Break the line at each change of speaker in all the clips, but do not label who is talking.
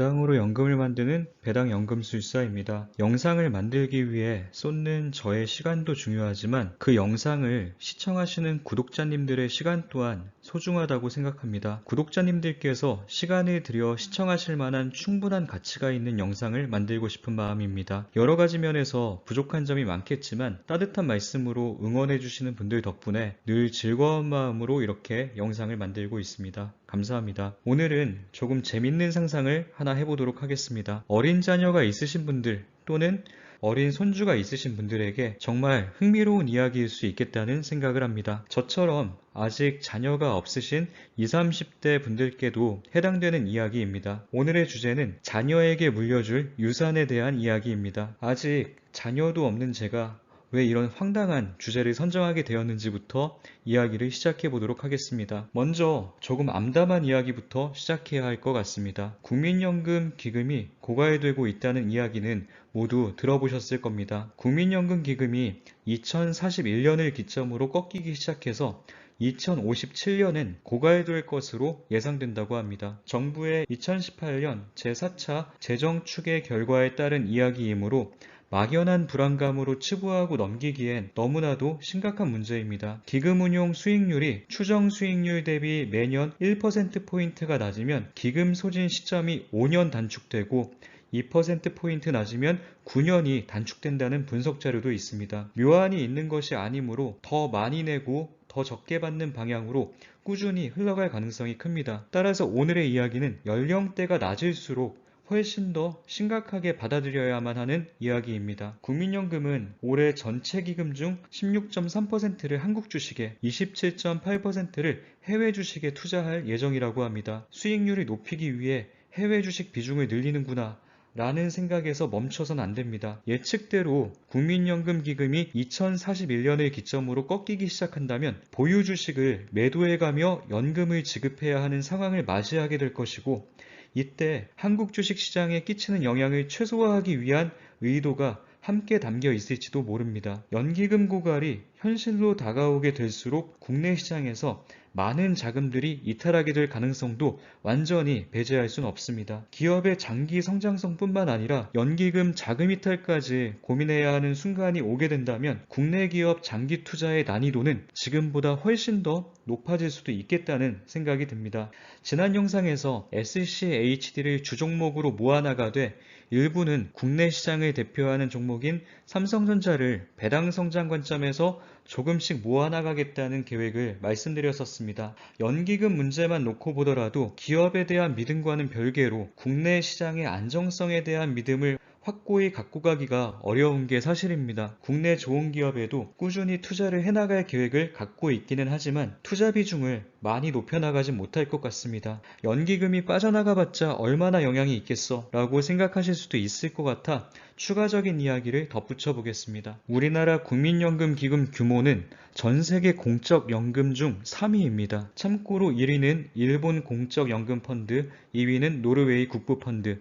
배당으로 연금을 만드는 배당 연금술사입니다. 영상을 만들기 위해 쏟는 저의 시간도 중요하지만 그 영상을 시청하시는 구독자님들의 시간 또한 소중하다고 생각합니다. 구독자님들께서 시간을 들여 시청하실 만한 충분한 가치가 있는 영상을 만들고 싶은 마음입니다. 여러 가지 면에서 부족한 점이 많겠지만 따뜻한 말씀으로 응원해주시는 분들 덕분에 늘 즐거운 마음으로 이렇게 영상을 만들고 있습니다. 감사합니다. 오늘은 조금 재밌는 상상을 하나 해보도록 하겠습니다. 어린 자녀가 있으신 분들 또는 어린 손주가 있으신 분들에게 정말 흥미로운 이야기일 수 있겠다는 생각을 합니다. 저처럼 아직 자녀가 없으신 20, 30대 분들께도 해당되는 이야기입니다. 오늘의 주제는 자녀에게 물려줄 유산에 대한 이야기입니다. 아직 자녀도 없는 제가 왜 이런 황당한 주제를 선정하게 되었는지부터 이야기를 시작해 보도록 하겠습니다. 먼저 조금 암담한 이야기부터 시작해야 할 것 같습니다. 국민연금 기금이 고갈되고 있다는 이야기는 모두 들어보셨을 겁니다. 국민연금 기금이 2041년을 기점으로 꺾이기 시작해서 2057년엔 고갈될 것으로 예상된다고 합니다. 정부의 2018년 제4차 재정 추계 결과에 따른 이야기이므로 막연한 불안감으로 치부하고 넘기기엔 너무나도 심각한 문제입니다. 기금 운용 수익률이 추정 수익률 대비 매년 1%포인트가 낮으면 기금 소진 시점이 5년 단축되고 2%포인트 낮으면 9년이 단축된다는 분석 자료도 있습니다. 묘안이 있는 것이 아니므로 더 많이 내고 더 적게 받는 방향으로 꾸준히 흘러갈 가능성이 큽니다. 따라서 오늘의 이야기는 연령대가 낮을수록 훨씬 더 심각하게 받아들여야만 하는 이야기입니다. 국민연금은 올해 전체 기금 중 16.3%를 한국 주식에 27.8%를 해외 주식에 투자할 예정이라고 합니다. 수익률을 높이기 위해 해외 주식 비중을 늘리는구나 라는 생각에서 멈춰선 안 됩니다. 예측대로 국민연금 기금이 2041년을 기점으로 꺾이기 시작한다면 보유 주식을 매도해가며 연금을 지급해야 하는 상황을 맞이하게 될 것이고 이때 한국 주식 시장에 끼치는 영향을 최소화하기 위한 의도가 함께 담겨 있을지도 모릅니다. 연기금 고갈이 현실로 다가오게 될수록 국내 시장에서 많은 자금들이 이탈하게 될 가능성도 완전히 배제할 수는 없습니다. 기업의 장기 성장성뿐만 아니라 연기금 자금 이탈까지 고민해야 하는 순간이 오게 된다면 국내 기업 장기 투자의 난이도는 지금보다 훨씬 더 높아질 수도 있겠다는 생각이 듭니다. 지난 영상에서 SCHD를 주종목으로 모아나가되 일부는 국내 시장을 대표하는 종목인 삼성전자를 배당 성장 관점에서 조금씩 모아나가겠다는 계획을 말씀드렸었습니다. 연기금 문제만 놓고 보더라도 기업에 대한 믿음과는 별개로 국내 시장의 안정성에 대한 믿음을 확고히 갖고 가기가 어려운 게 사실입니다. 국내 좋은 기업에도 꾸준히 투자를 해나갈 계획을 갖고 있기는 하지만 투자 비중을 많이 높여나가진 못할 것 같습니다. 연기금이 빠져나가봤자 얼마나 영향이 있겠어 라고 생각하실 수도 있을 것 같아 추가적인 이야기를 덧붙여 보겠습니다. 우리나라 국민연금 기금 규모는 전 세계 공적 연금 중 3위입니다. 참고로 1위는 일본 공적 연금 펀드, 2위는 노르웨이 국부 펀드,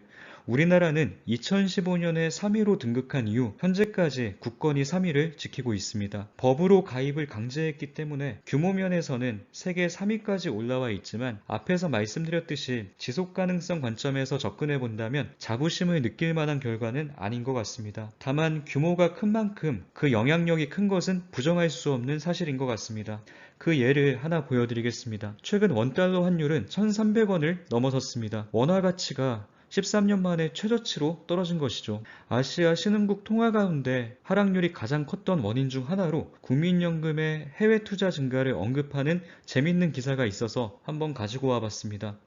우리나라는 2015년에 3위로 등극한 이후 현재까지 국건이 3위를 지키고 있습니다. 법으로 가입을 강제했기 때문에 규모 면에서는 세계 3위까지 올라와 있지만 앞에서 말씀드렸듯이 지속 가능성 관점에서 접근해 본다면 자부심을 느낄 만한 결과는 아닌 것 같습니다. 다만 규모가 큰 만큼 그 영향력이 큰 것은 부정할 수 없는 사실인 것 같습니다. 그 예를 하나 보여드리겠습니다. 최근 원달러 환율은 1,300원을 넘어섰습니다. 원화 가치가 13년 만에 최저치로 떨어진 것이죠. 아시아 신흥국 통화 가운데 하락률이 가장 컸던 원인 중 하나로 국민연금의 해외 투자 증가를 언급하는 재밌는 기사가 있어서 한번 가지고 와봤습니다.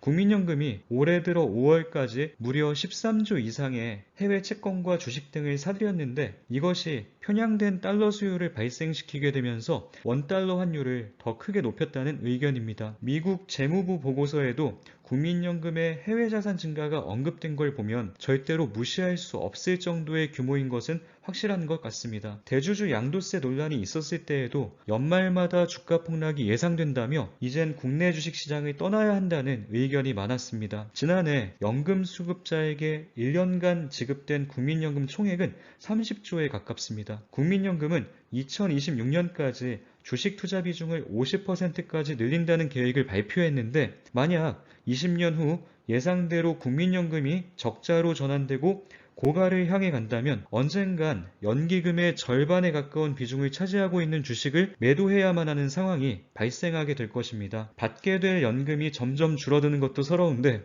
국민연금이 올해 들어 5월까지 무려 13조 이상의 해외 채권과 주식 등을 사들였는데 이것이 편향된 달러 수요를 발생시키게 되면서 원달러 환율을 더 크게 높였다는 의견입니다. 미국 재무부 보고서에도 국민연금의 해외 자산 증가가 언급된 걸 보면 절대로 무시할 수 없을 정도의 규모인 것은 확실한 것 같습니다. 대주주 양도세 논란이 있었을 때에도 연말마다 주가 폭락이 예상된다며 이젠 국내 주식 시장을 떠나야 한다는 의견이 많았습니다. 지난해 연금 수급자에게 1년간 지급 지급된 국민연금 총액은 30조에 가깝습니다. 국민연금은 2026년까지 주식 투자 비중을 50%까지 늘린다는 계획을 발표했는데 만약 20년 후 예상대로 국민연금이 적자로 전환되고 고가를 향해 간다면 언젠간 연기금의 절반에 가까운 비중을 차지하고 있는 주식을 매도해야만 하는 상황이 발생하게 될 것입니다. 받게 될 연금이 점점 줄어드는 것도 서러운데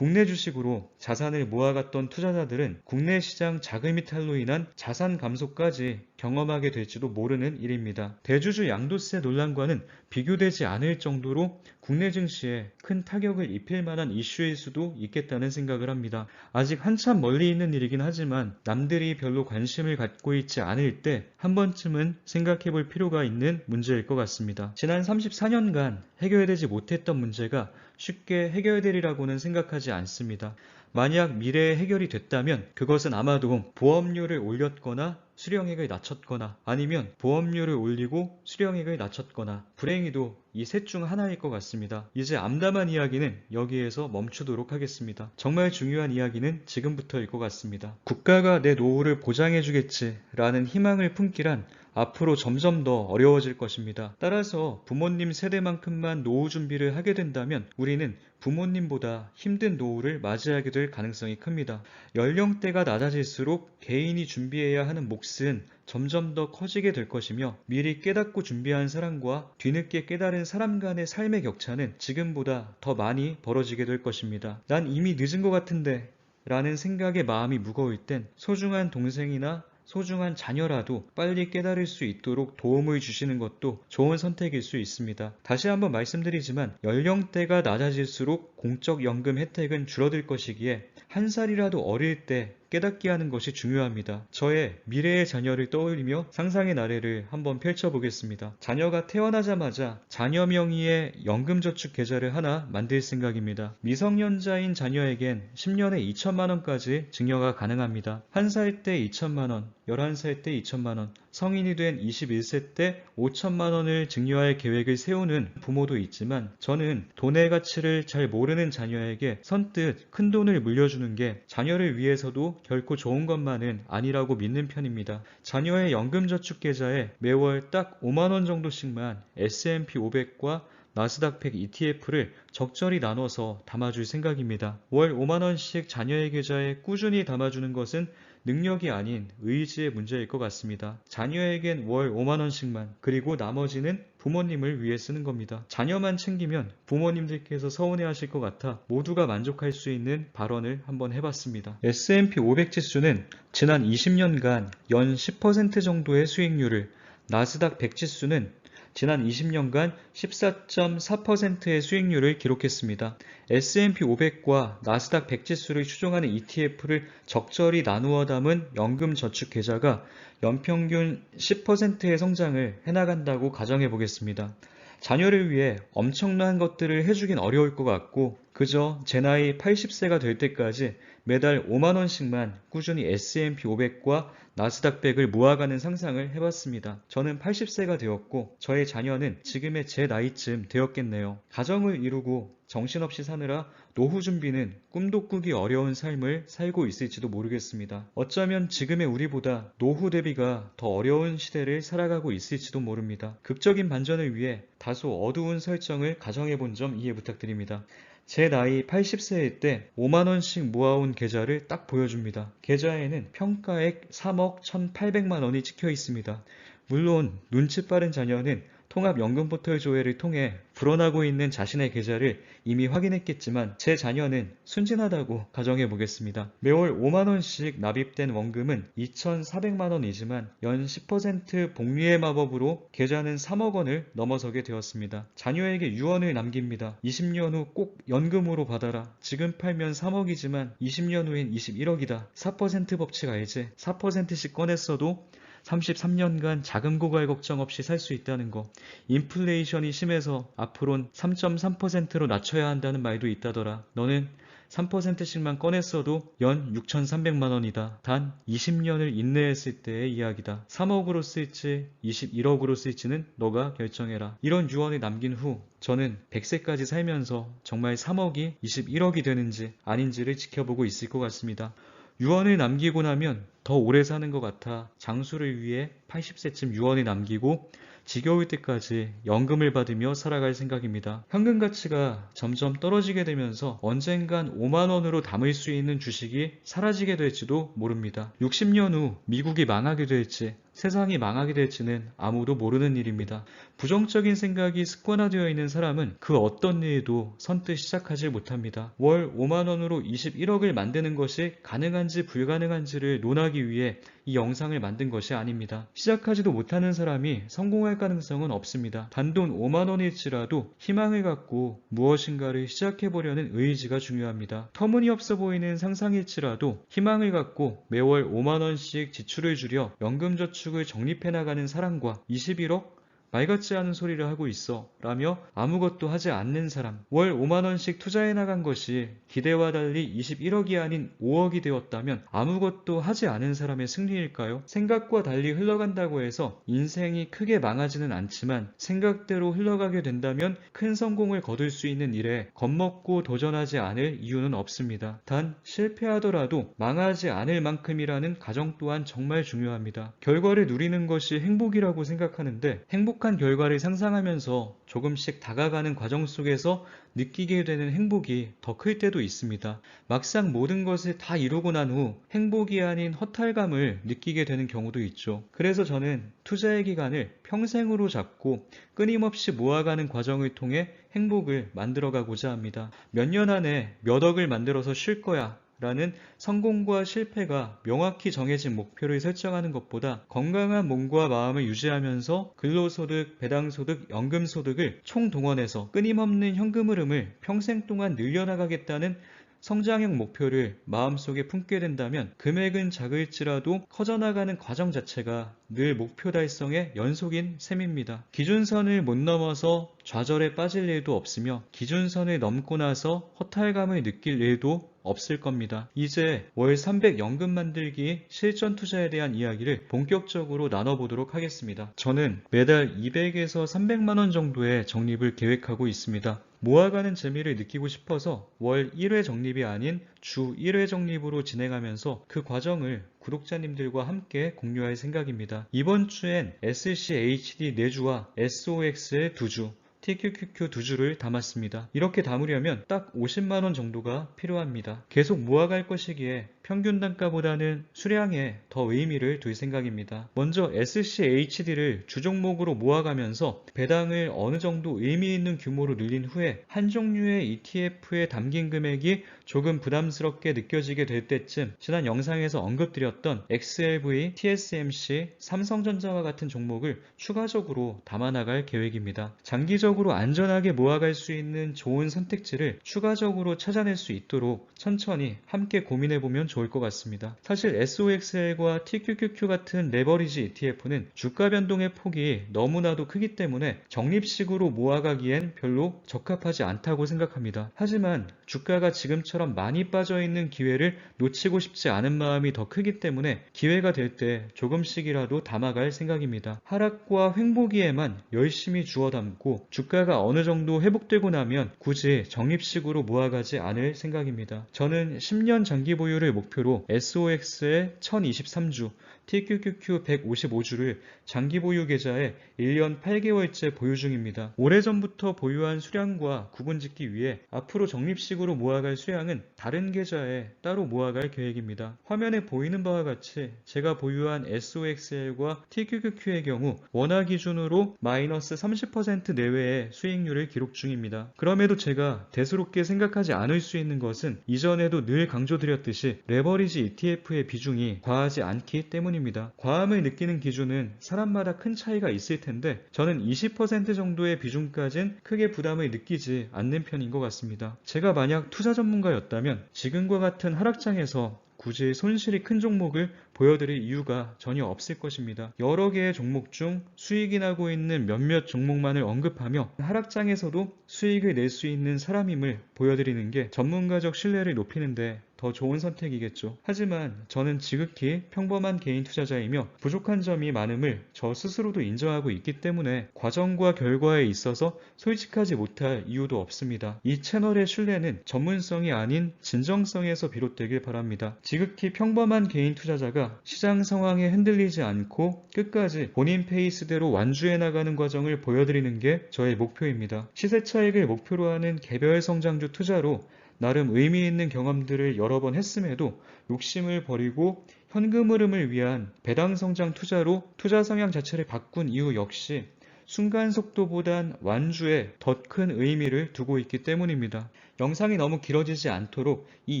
국내 주식으로 자산을 모아갔던 투자자들은 국내 시장 자금 이탈로 인한 자산 감소까지 경험하게 될지도 모르는 일입니다. 대주주 양도세 논란과는 비교되지 않을 정도로 국내 증시에 큰 타격을 입힐 만한 이슈일 수도 있겠다는 생각을 합니다. 아직 한참 멀리 있는 일이긴 하지만 남들이 별로 관심을 갖고 있지 않을 때 한 번쯤은 생각해 볼 필요가 있는 문제일 것 같습니다. 지난 34년간 해결되지 못했던 문제가 쉽게 해결되리라고는 생각하지 않습니다. 만약 미래에 해결이 됐다면 그것은 아마도 보험료를 올렸거나 수령액을 낮췄거나 아니면 보험료를 올리고 수령액을 낮췄거나 불행히도 이 셋 중 하나일 것 같습니다. 이제 암담한 이야기는 여기에서 멈추도록 하겠습니다. 정말 중요한 이야기는 지금부터일 것 같습니다. 국가가 내 노후를 보장해주겠지 라는 희망을 품기란 앞으로 점점 더 어려워질 것입니다. 따라서 부모님 세대만큼만 노후 준비를 하게 된다면 우리는 부모님보다 힘든 노후를 맞이하게 될 가능성이 큽니다. 연령대가 낮아질수록 개인이 준비해야 하는 몫은 점점 더 커지게 될 것이며 미리 깨닫고 준비한 사람과 뒤늦게 깨달은 사람 간의 삶의 격차는 지금보다 더 많이 벌어지게 될 것입니다. 난 이미 늦은 것 같은데 라는 생각에 마음이 무거울 땐 소중한 동생이나 소중한 자녀라도 빨리 깨달을 수 있도록 도움을 주시는 것도 좋은 선택일 수 있습니다. 다시 한번 말씀드리지만 연령대가 낮아질수록 공적연금 혜택은 줄어들 것이기에 한 살이라도 어릴 때 깨닫게 하는 것이 중요합니다. 저의 미래의 자녀를 떠올리며 상상의 나래를 한번 펼쳐보겠습니다. 자녀가 태어나자마자 자녀 명의의 연금저축 계좌를 하나 만들 생각입니다. 미성년자인 자녀에겐 10년에 2천만원까지 증여가 가능합니다. 한 살 때 2천만원, 11살 때 2천만원, 성인이 된 21세 때 5천만 원을 증여할 계획을 세우는 부모도 있지만 저는 돈의 가치를 잘 모르는 자녀에게 선뜻 큰 돈을 물려주는 게 자녀를 위해서도 결코 좋은 것만은 아니라고 믿는 편입니다. 자녀의 연금저축 계좌에 매월 딱 5만 원 정도씩만 S&P 500과 나스닥 100 ETF를 적절히 나눠서 담아줄 생각입니다. 월 5만원씩 자녀의 계좌에 꾸준히 담아주는 것은 능력이 아닌 의지의 문제일 것 같습니다. 자녀에겐 월 5만원씩만, 그리고 나머지는 부모님을 위해 쓰는 겁니다. 자녀만 챙기면 부모님들께서 서운해 하실 것 같아 모두가 만족할 수 있는 발언을 한번 해봤습니다. S&P 500 지수는 지난 20년간 연 10% 정도의 수익률을, 나스닥 100 지수는 지난 20년간 14.4%의 수익률을 기록했습니다. S&P 500과 나스닥 100 지수를 추종하는 ETF를 적절히 나누어 담은 연금 저축 계좌가 연평균 10%의 성장을 해나간다고 가정해 보겠습니다. 자녀를 위해 엄청난 것들을 해주긴 어려울 것 같고 그저 제 나이 80세가 될 때까지 매달 5만원씩만 꾸준히 S&P 500과 나스닥 100을 모아가는 상상을 해봤습니다. 저는 80세가 되었고 저의 자녀는 지금의 제 나이쯤 되었겠네요. 가정을 이루고 정신없이 사느라 노후 준비는 꿈도 꾸기 어려운 삶을 살고 있을지도 모르겠습니다. 어쩌면 지금의 우리보다 노후 대비가 더 어려운 시대를 살아가고 있을지도 모릅니다. 극적인 반전을 위해 다소 어두운 설정을 가정해 본 점 이해 부탁드립니다. 제 나이 80세일 때 5만원씩 모아온 계좌를 딱 보여줍니다. 계좌에는 평가액 3억 1,800만원이 찍혀 있습니다. 물론 눈치 빠른 자녀는 통합연금포털 조회를 통해 불어나고 있는 자신의 계좌를 이미 확인했겠지만 제 자녀는 순진하다고 가정해 보겠습니다. 매월 5만원씩 납입된 원금은 2,400만원이지만 연 10% 복리의 마법으로 계좌는 3억 원을 넘어서게 되었습니다. 자녀에게 유언을 남깁니다. 20년 후 꼭 연금으로 받아라. 지금 팔면 3억이지만 20년 후엔 21억이다. 4% 법칙 알지? 4%씩 꺼냈어도 33년간 자금 고갈 걱정 없이 살 수 있다는 거. 인플레이션이 심해서 앞으론 3.3%로 낮춰야 한다는 말도 있다더라. 너는 3%씩만 꺼냈어도 연 6,300만 원이다. 단 20년을 인내했을 때의 이야기다. 3억으로 쓸지 21억으로 쓸지는 너가 결정해라. 이런 유언을 남긴 후 저는 100세까지 살면서 정말 3억이 21억이 되는지 아닌지를 지켜보고 있을 것 같습니다. 유언을 남기고 나면 더 오래 사는 것 같아 장수를 위해 80세쯤 유언을 남기고 지겨울 때까지 연금을 받으며 살아갈 생각입니다. 현금 가치가 점점 떨어지게 되면서 언젠간 5만원으로 담을 수 있는 주식이 사라지게 될지도 모릅니다. 60년 후 미국이 망하게 될지 세상이 망하게 될지는 아무도 모르는 일입니다. 부정적인 생각이 습관화되어 있는 사람은 그 어떤 일도 선뜻 시작하지 못합니다. 월 5만원으로 21억을 만드는 것이 가능한지 불가능한지를 논하기 위해 이 영상을 만든 것이 아닙니다. 시작하지도 못하는 사람이 성공할 가능성은 없습니다. 단돈 5만원일지라도 희망을 갖고 무엇인가를 시작해보려는 의지가 중요합니다. 터무니없어 보이는 상상일지라도 희망을 갖고 매월 5만원씩 지출을 줄여 연금 저축을 적립해 나가는 사람과 21억 말 같지 않은 소리를 하고 있어 라며 아무것도 하지 않는 사람 월 5만원씩 투자해 나간 것이 기대와 달리 21억이 아닌 5억이 되었다면 아무것도 하지 않은 사람의 승리일까요? 생각과 달리 흘러간다고 해서 인생이 크게 망하지는 않지만 생각대로 흘러가게 된다면 큰 성공을 거둘 수 있는 일에 겁먹고 도전하지 않을 이유는 없습니다. 단 실패하더라도 망하지 않을 만큼이라는 가정 또한 정말 중요합니다. 결과를 누리는 것이 행복이라고 생각하는데 행복 행복한 결과를 상상하면서 조금씩 다가가는 과정 속에서 느끼게 되는 행복이 더 클 때도 있습니다. 막상 모든 것을 다 이루고 난 후 행복이 아닌 허탈감을 느끼게 되는 경우도 있죠. 그래서 저는 투자의 기간을 평생으로 잡고 끊임없이 모아가는 과정을 통해 행복을 만들어가고자 합니다. 몇 년 안에 몇 억을 만들어서 쉴 거야 라는 성공과 실패가 명확히 정해진 목표를 설정하는 것보다 건강한 몸과 마음을 유지하면서 근로소득, 배당소득, 연금소득을 총동원해서 끊임없는 현금 흐름을 평생 동안 늘려나가겠다는 성장형 목표를 마음속에 품게 된다면 금액은 작을지라도 커져나가는 과정 자체가 늘 목표 달성의 연속인 셈입니다. 기준선을 못 넘어서 좌절에 빠질 일도 없으며 기준선을 넘고 나서 허탈감을 느낄 일도 없을 겁니다. 이제 월 300 연금 만들기 실전 투자에 대한 이야기를 본격적으로 나눠보도록 하겠습니다. 저는 매달 200에서 300만원 정도의 적립을 계획하고 있습니다. 모아가는 재미를 느끼고 싶어서 월 1회 적립이 아닌 주 1회 적립으로 진행하면서 그 과정을 구독자님들과 함께 공유할 생각입니다. 이번 주엔 SCHD 4주와 SOXL 2주, TQQQ 두 줄을 담았습니다. 이렇게 담으려면 딱 50만원 정도가 필요합니다. 계속 모아갈 것이기에 평균 단가보다는 수량에 더 의미를 둘 생각입니다. 먼저 SCHD를 주종목으로 모아가면서 배당을 어느 정도 의미 있는 규모로 늘린 후에 한 종류의 ETF에 담긴 금액이 조금 부담스럽게 느껴지게 될 때쯤 지난 영상에서 언급드렸던 XLV, TSMC, 삼성전자와 같은 종목을 추가적으로 담아나갈 계획입니다. 장기적 으로 안전하게 모아갈 수 있는 좋은 선택지를 추가적으로 찾아낼 수 있도록 천천히 함께 고민해 보면 좋을 것 같습니다. 사실 SOXL과 TQQQ 같은 레버리지 ETF는 주가 변동의 폭이 너무나도 크기 때문에 적립식으로 모아가기엔 별로 적합하지 않다고 생각합니다. 하지만 주가가 지금처럼 많이 빠져있는 기회를 놓치고 싶지 않은 마음이 더 크기 때문에 기회가 될 때 조금씩이라도 담아갈 생각입니다. 하락과 횡보기에만 열심히 주워 담고 주 가가 어느 정도 회복되고 나면 굳이 적립식으로 모아가지 않을 생각입니다. 저는 10년 장기 보유를 목표로 SOX의 1023주, TQQQ 155주를 장기 보유 계좌에 1년 8개월째 보유 중입니다. 오래전부터 보유한 수량과 구분 짓기 위해 앞으로 적립식으로 모아갈 수량은 다른 계좌에 따로 모아갈 계획입니다. 화면에 보이는 바와 같이 제가 보유한 SOXL과 TQQQ의 경우 원화 기준으로 마이너스 30% 내외의 수익률을 기록 중입니다. 그럼에도 제가 대수롭게 생각하지 않을 수 있는 것은 이전에도 늘 강조드렸듯이 레버리지 ETF의 비중이 과하지 않기 때문입니다. 과함을 느끼는 기준은 사람마다 큰 차이가 있을 텐데 저는 20% 정도의 비중까진 크게 부담을 느끼지 않는 편인 것 같습니다. 제가 만약 투자 전문가였다면 지금과 같은 하락장에서 굳이 손실이 큰 종목을 보여드릴 이유가 전혀 없을 것입니다. 여러 개의 종목 중 수익이 나고 있는 몇몇 종목만을 언급하며 하락장에서도 수익을 낼 수 있는 사람임을 보여드리는 게 전문가적 신뢰를 높이는데 더 좋은 선택이겠죠. 하지만 저는 지극히 평범한 개인 투자자이며 부족한 점이 많음을 저 스스로도 인정하고 있기 때문에 과정과 결과에 있어서 솔직하지 못할 이유도 없습니다. 이 채널의 신뢰는 전문성이 아닌 진정성에서 비롯되길 바랍니다. 지극히 평범한 개인 투자자가 시장 상황에 흔들리지 않고 끝까지 본인 페이스대로 완주해 나가는 과정을 보여드리는 게 저의 목표입니다. 시세 차익을 목표로 하는 개별 성장주 투자로 나름 의미 있는 경험들을 여러 번 했음에도 욕심을 버리고 현금 흐름을 위한 배당 성장 투자로 투자 성향 자체를 바꾼 이유 역시 순간 속도보단 완주에 더 큰 의미를 두고 있기 때문입니다. 영상이 너무 길어지지 않도록 이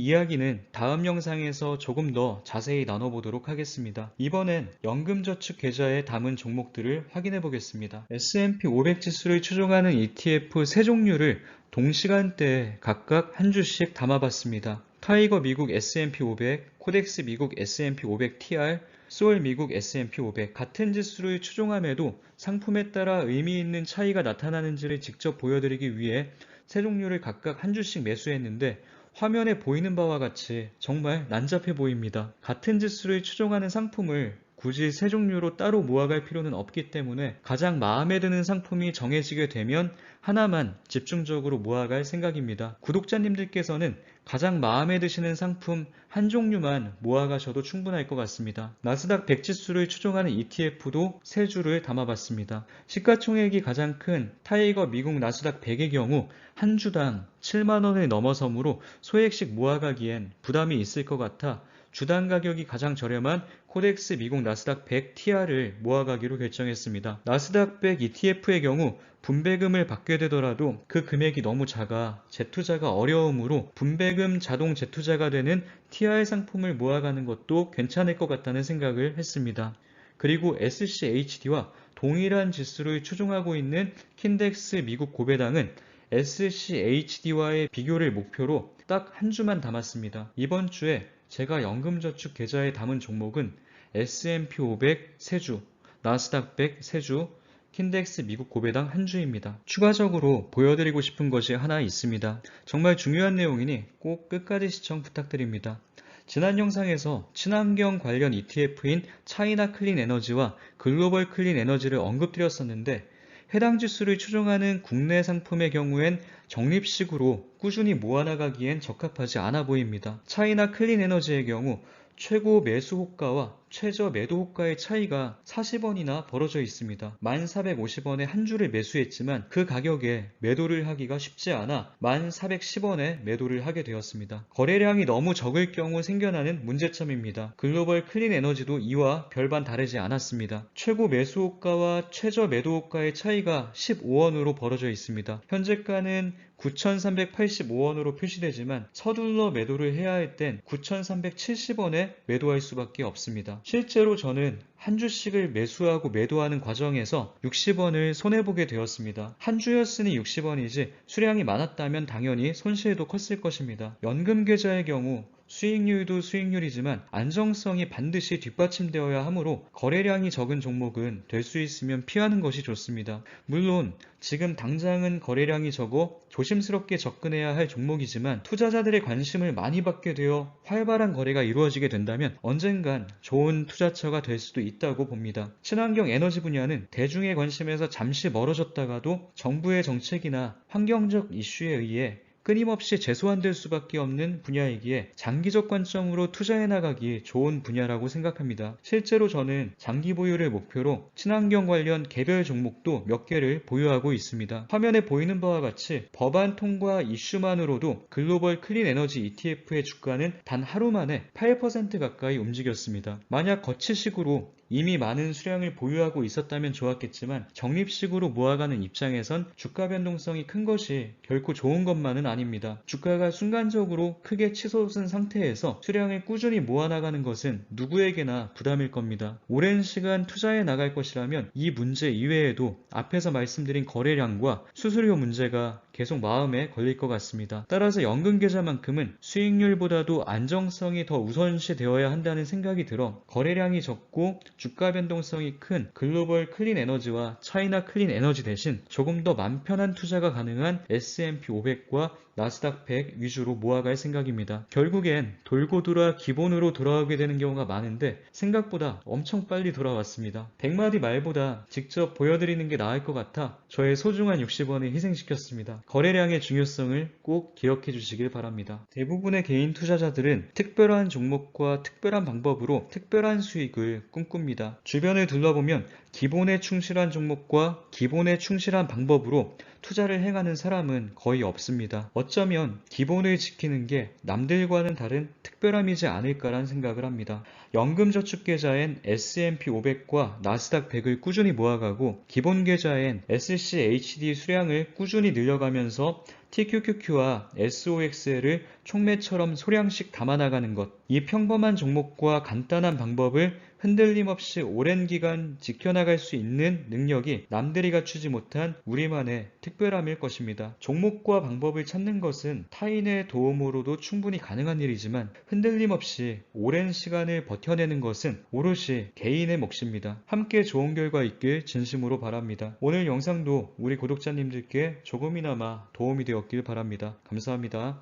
이야기는 다음 영상에서 조금 더 자세히 나눠보도록 하겠습니다. 이번엔 연금저축 계좌에 담은 종목들을 확인해 보겠습니다. S&P 500 지수를 추종하는 ETF 세 종류를 동시간대에 각각 한 주씩 담아봤습니다. 타이거 미국 S&P 500, 코덱스 미국 S&P 500 TR, 소울 미국 S&P 500 같은 지수를 추종함에도 상품에 따라 의미 있는 차이가 나타나는지를 직접 보여드리기 위해 세 종류를 각각 한 주씩 매수했는데 화면에 보이는 바와 같이 정말 난잡해 보입니다. 같은 지수를 추종하는 상품을 굳이 세 종류로 따로 모아갈 필요는 없기 때문에 가장 마음에 드는 상품이 정해지게 되면 하나만 집중적으로 모아갈 생각입니다. 구독자님들께서는 가장 마음에 드시는 상품 한 종류만 모아가셔도 충분할 것 같습니다. 나스닥 100 지수를 추종하는 ETF도 세 주를 담아봤습니다. 시가총액이 가장 큰 타이거 미국 나스닥 100의 경우 한 주당 7만원을 넘어서므로 소액씩 모아가기엔 부담이 있을 것 같아 주당 가격이 가장 저렴한 코덱스 미국 나스닥 100 TR을 모아가기로 결정했습니다. 나스닥 100 ETF의 경우 분배금을 받게 되더라도 그 금액이 너무 작아 재투자가 어려우므로 분배금 자동 재투자가 되는 TR 상품을 모아가는 것도 괜찮을 것 같다는 생각을 했습니다. 그리고 SCHD와 동일한 지수를 추종하고 있는 킨덱스 미국 고배당은 SCHD와의 비교를 목표로 딱 한 주만 담았습니다. 이번 주에 제가 연금저축 계좌에 담은 종목은 S&P 500 세주, 나스닥 100 세주, 킨덱스 미국 고배당 한 주입니다. 추가적으로 보여드리고 싶은 것이 하나 있습니다. 정말 중요한 내용이니 꼭 끝까지 시청 부탁드립니다. 지난 영상에서 친환경 관련 ETF인 차이나 클린 에너지와 글로벌 클린 에너지를 언급드렸었는데 해당 지수를 추종하는 국내 상품의 경우엔 적립식으로 꾸준히 모아나가기엔 적합하지 않아 보입니다. 차이나 클린 에너지의 경우 최고 매수 호가와 최저 매도 호가의 차이가 40원이나 벌어져 있습니다. 1450원에 한 주를 매수했지만 그 가격에 매도를 하기가 쉽지 않아 1410원에 매도를 하게 되었습니다. 거래량이 너무 적을 경우 생겨나는 문제점입니다. 글로벌 클린 에너지도 이와 별반 다르지 않았습니다. 최고 매수 호가와 최저 매도 호가의 차이가 15원으로 벌어져 있습니다. 현재가는 9,385원으로 표시되지만 서둘러 매도를 해야 할 땐 9,370원에 매도할 수밖에 없습니다. 실제로 저는 한 주씩을 매수하고 매도하는 과정에서 60원을 손해보게 되었습니다. 한 주였으니 60원이지 수량이 많았다면 당연히 손실도 컸을 것입니다. 연금 계좌의 경우 수익률도 수익률이지만 안정성이 반드시 뒷받침되어야 하므로 거래량이 적은 종목은 될 수 있으면 피하는 것이 좋습니다. 물론 지금 당장은 거래량이 적어 조심스럽게 접근해야 할 종목이지만 투자자들의 관심을 많이 받게 되어 활발한 거래가 이루어지게 된다면 언젠간 좋은 투자처가 될 수도 있다고 봅니다. 친환경 에너지 분야는 대중의 관심에서 잠시 멀어졌다가도 정부의 정책이나 환경적 이슈에 의해 끊임없이 재소환될 수밖에 없는 분야이기에 장기적 관점으로 투자해 나가기 좋은 분야라고 생각합니다. 실제로 저는 장기 보유를 목표로 친환경 관련 개별 종목도 몇 개를 보유하고 있습니다. 화면에 보이는 바와 같이 법안 통과 이슈만으로도 글로벌 클린 에너지 ETF의 주가는 단 하루 만에 8% 가까이 움직였습니다. 만약 거치식으로 이미 많은 수량을 보유하고 있었다면 좋았겠지만 적립식으로 모아가는 입장에선 주가 변동성이 큰 것이 결코 좋은 것만은 아닙니다. 주가가 순간적으로 크게 치솟은 상태에서 수량을 꾸준히 모아나가는 것은 누구에게나 부담일 겁니다. 오랜 시간 투자해 나갈 것이라면 이 문제 이외에도 앞에서 말씀드린 거래량과 수수료 문제가 계속 마음에 걸릴 것 같습니다. 따라서 연금 계좌만큼은 수익률보다도 안정성이 더 우선시 되어야 한다는 생각이 들어 거래량이 적고 주가 변동성이 큰 글로벌 클린 에너지와 차이나 클린 에너지 대신 조금 더 맘 편한 투자가 가능한 S&P 500과 나스닥 100 위주로 모아갈 생각입니다. 결국엔 돌고 돌아 기본으로 돌아오게 되는 경우가 많은데 생각보다 엄청 빨리 돌아왔습니다. 100마디 말보다 직접 보여드리는 게 나을 것 같아 저의 소중한 60원을 희생시켰습니다. 거래량의 중요성을 꼭 기억해 주시길 바랍니다. 대부분의 개인 투자자들은 특별한 종목과 특별한 방법으로 특별한 수익을 꿈꿉니다. 주변을 둘러보면 기본에 충실한 종목과 기본에 충실한 방법으로 투자를 행하는 사람은 거의 없습니다. 어쩌면 기본을 지키는 게 남들과는 다른 특별함이지 않을까란 생각을 합니다. 연금저축계좌엔 S&P 500과 나스닥 100을 꾸준히 모아가고 기본 계좌엔 SCHD 수량을 꾸준히 늘려가면서 TQQQ와 SOXL을 총매처럼 소량씩 담아나가는 것. 이 평범한 종목과 간단한 방법을 흔들림 없이 오랜 기간 지켜나갈 수 있는 능력이 남들이 갖추지 못한 우리만의 특별함일 것입니다. 종목과 방법을 찾는 것은 타인의 도움으로도 충분히 가능한 일이지만 흔들림 없이 오랜 시간을 버텨내는 것은 오롯이 개인의 몫입니다. 함께 좋은 결과 있길 진심으로 바랍니다. 오늘 영상도 우리 구독자님들께 조금이나마 도움이 되었길 바랍니다. 감사합니다.